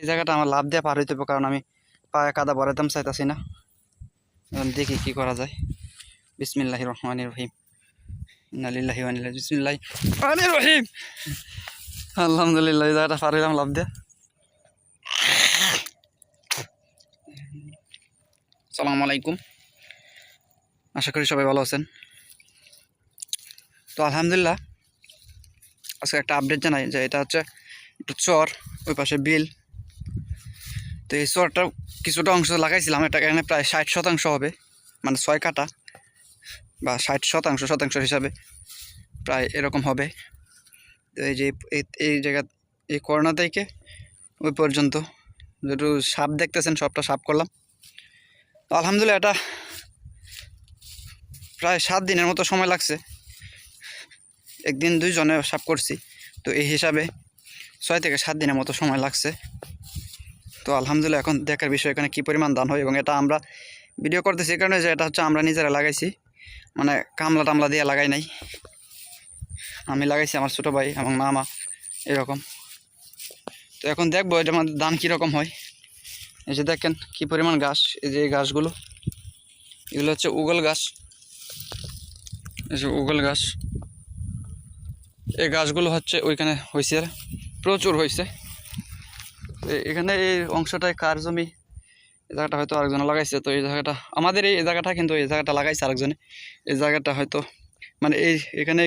এই জায়গাটা আমার লাভ দিয়ে পার হইতে হবে, কারণ আমি পায়ে কাদা বরাইতাম চাইতাছি না। দেখি কি করা যায়। বিসমিল্লাহ রহমান রহিম। ইন্না ইলাইহি বিসমিল্লাহ রহমানির রহিম। আলহামদুলিল্লাহ, এই জায়গাটা পার হইলাম লাভ দিয়ে। আসসালামু আলাইকুম। আশা করি সবাই ভালো আছেন। তো আলহামদুলিল্লাহ, আজকে একটা আপডেট জানাই যে এটা হচ্ছে একটু চর, ওই পাশে বিল। তো এই চরটা কিছুটা অংশ লাগাইছিলাম এটা এখানে প্রায় ষাট শতাংশ হবে মানে ছয় কাটা বা ষাট শতাংশ শতাংশ হিসাবে প্রায় এরকম হবে। তো এই যে এই- জায়গা এই করোনা থেকে ওই পর্যন্ত যেটু সাপ দেখতেছেন, সবটা সাপ করলাম। আলহামদুলিল্লাহ এটা প্রায় সাত দিনের মতো সময় লাগছে। একদিন দুইজনে সাপ করছি। তো এই হিসাবে ছয় থেকে সাত দিনের মতো সময় লাগছে। তো আলহামদুলিল্লাহ, এখন দেখার বিষয় এখানে কী পরিমাণ দান হয় এবং এটা আমরা ভিডিও করতেছি কারণে যে এটা হচ্ছে আমরা নিজেরা লাগাইছি। মানে কামলা টামলা দিয়ে লাগাই নাই। আমি লাগাইছি আমার ছোটো ভাই এবং মামা, এরকম। তো এখন দেখব এটা আমাদের দাম কীরকম হয়। এই যে দেখেন কী পরিমাণ গাছ, এই যে গাছগুলো, এগুলো হচ্ছে উগল গাছ। এই যে উগল গাছ। এই গাছগুলো হচ্ছে ওইখানে হয়েছে প্রচুর হয়েছে এখানে এই অংশটায় কার জমি? এই জায়গাটা হয়তো আরেকজন লাগাইছে, তো এই জায়গাটা, আমাদের এই জায়গাটা কিন্তু এই জায়গাটা লাগাইছে আরেকজনে। এই জায়গাটা হয়তো মানে এই, এখানে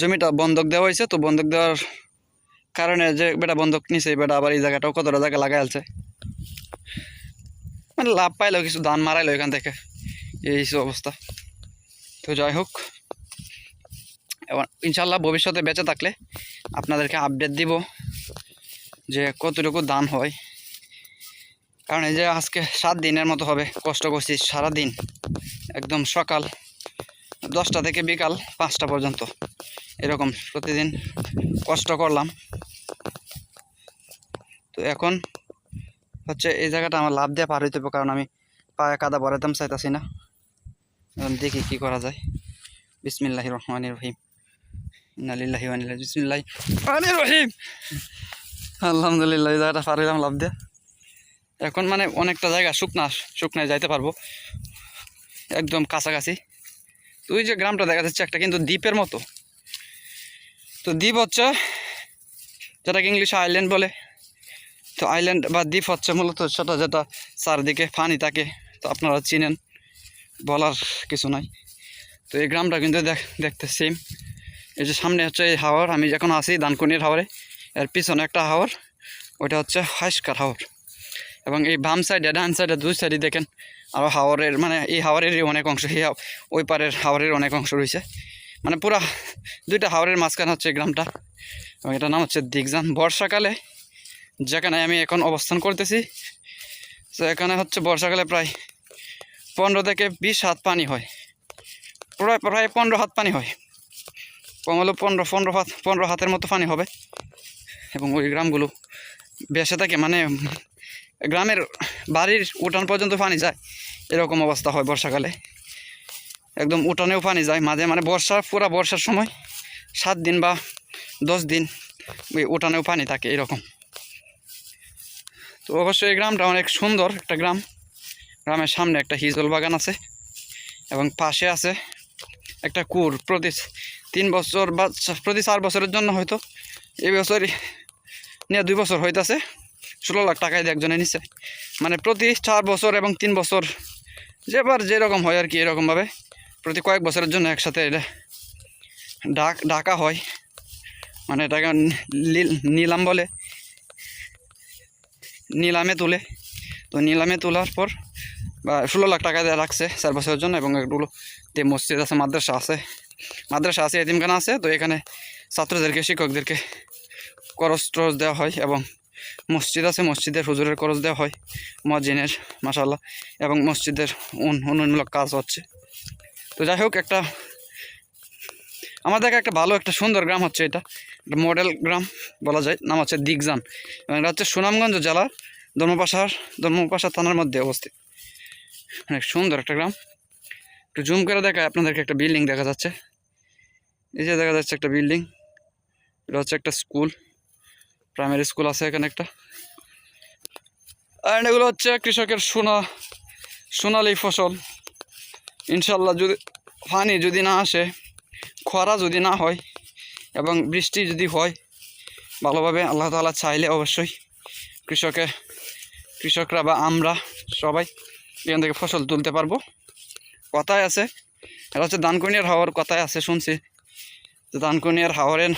জমিটা বন্ধক দেওয়া হয়েছে, তো বন্ধক দেওয়ার কারণে যে বেটা বন্ধক নিছে বেটা আবার এই জায়গাটাও কতটা জায়গা লাগাই আছে মানে লাভ পাইলো কিছু ধান মারাইলো এখান থেকে, এই অবস্থা। তো যাই হোক এবং ইনশাল্লাহ ভবিষ্যতে বেঁচে থাকলে আপনাদেরকে আপডেট দিব। যে কতটুকু দান হয়। কারণ এই যে আজকে সাত দিনের মতো হবে, কষ্ট করছি সারা দিন একদম সকাল দশটা থেকে বিকাল পাঁচটা পর্যন্ত। এরকম প্রতিদিন কষ্ট করলাম। তো এখন হচ্ছে এই জায়গাটা আমার লাভ দিয়ে পার হইতে হবে, কারণ আমি পায়ে কাদা বরাইতাম চাইতাছি না। দেখি কি করা যায়। বিসমিল্লাহ রহমান রহিম। ইলাইহি বিসমিল্লাহ রহমানির রহিম। আলহামদুলিল্লাহ জায়গাটা পার হইলাম, লাভ দিয়ে। এখন মানে অনেকটা জায়গা, শুকনা, শুকনায় যাইতে পারব। একদম কাছাকাছি। ওই যে গ্রামটা দেখা যাচ্ছে একটা, কিন্তু দ্বীপের মতো। তো দ্বীপ হচ্ছে, যেটাকে ইংলিশে আইল্যান্ড বলে। তো আইল্যান্ড বা দ্বীপ হচ্ছে মূলত সেটা যেটা চারদিকে ফানি থাকে, তো আপনারা চিনেন, বলার কিছু নাই। তো এই গ্রামটা কিন্তু দেখ, দেখতে সেম এই যে সামনে হচ্ছে এই হাওয়ার আমি যখন আছি দানকুনির হাওয়ারে এর পিছনে একটা হাওয়ার ওইটা হচ্ছে হাইস্কার হাওয়ার এবং এই বাম সাইডে ডান সাইডে দুই সাইডে দেখেন আরও হাওয়ারের মানে এই হাওয়ারেরই অনেক অংশ, এই ওই পারের হাওয়ারের অনেক অংশ রয়েছে। মানে পুরা দুইটা হাওয়ারের মাঝখানে হচ্ছে গ্রামটা। এবং এটার নাম হচ্ছে দিগজান। বর্ষাকালে যেখানে আমি এখন অবস্থান করতেছি, তো এখানে হচ্ছে বর্ষাকালে প্রায় পনেরো থেকে বিশ হাত পানি হয়। প্রায় প্রায় পনেরো হাত পানি হয়। কম হলো পনেরো পনেরো হাত, পনেরো হাতের মতো পানি হবে। এবং ওই গ্রামগুলো। বেসে থাকে মানে গ্রামের বাড়ির উঠান পর্যন্ত পানি যায়। এরকম অবস্থা হয় বর্ষাকালে। একদম উঠানেও পানি যায়, মাঝে মানে বর্ষা, পুরা বর্ষার সময় সাত দিন বা দশ দিন ওই উঠানেও পানি থাকে এরকম। তো অবশ্যই এই গ্রামটা অনেক সুন্দর একটা গ্রাম। গ্রামের সামনে একটা হিজল বাগান আছে এবং পাশে আছে একটা কুর প্রতি তিন বছর বা প্রতি চার বছরের জন্য হয়তো এই বছর নিয়ে দুই বছর হইতাছে। ষোলো লাখ টাকায় একজনে নিচ্ছে মানে প্রতি চার বছর এবং তিন বছর যেবার যেরকম হয় আর কি এরকমভাবে। প্রতি কয়েক বছরের জন্য একসাথে এটা ডাক ডাকা হয়। মানে এটাকে নীল- নিলাম বলে। নিলামে তুলে। তো নিলামে তোলার পর বা ষোলো লাখ টাকা দেওয়া রাখছে চার বছরের জন্য এবং এগুলো যে মসজিদ আছে, মাদ্রাসা আছে। মাদ্রাসা আছে, এতিমখানা আছে। তো এখানে ছাত্রদেরকে, শিক্ষকদেরকে খরচ টরচ দেওয়া হয় এবং মসজিদ আছে, মসজিদের হুজুরের করস দেওয়া হয়, মসজিদের মাসাল্লাহ এবং মসজিদের উন- উন্নয়নমূলক কাজ হচ্ছে। তো যাই হোক, একটা আমাদের একটা ভালো একটা সুন্দর গ্রাম হচ্ছে এটা, একটা মডেল গ্রাম বলা যায়, নাম হচ্ছে দিগজান, এবং এটা হচ্ছে সুনামগঞ্জ জেলার ধর্মপাশার, ধর্মপাশা থানার মধ্যে অবস্থিত। অনেক সুন্দর একটা গ্রাম। একটু জুম করে দেখায় আপনাদেরকে একটা বিল্ডিং দেখা যাচ্ছে। এই যে দেখা যাচ্ছে একটা বিল্ডিং এটা হচ্ছে একটা স্কুল প্রাইমারি স্কুল আছে এখানে একটা। অ্যান্ড এগুলো হচ্ছে কৃষকের সোনা, সোনালি ফসল। ইনশাল্লাহ যদি, পানি যদি না আসে, খরা যদি না হয়, এবং বৃষ্টি যদি হয়, ভালোভাবে আল্লাহ তাআলা চাইলে অবশ্যই কৃষকে, কৃষকরা বা আমরা সবাই এখান থেকে ফসল তুলতে পারব। কথায় আছে, এটা হচ্ছে দানকুনিয়ার হাওয়ার কথায় আছে, শুনছি। যে দানকুনিয়ার হাওয়ারের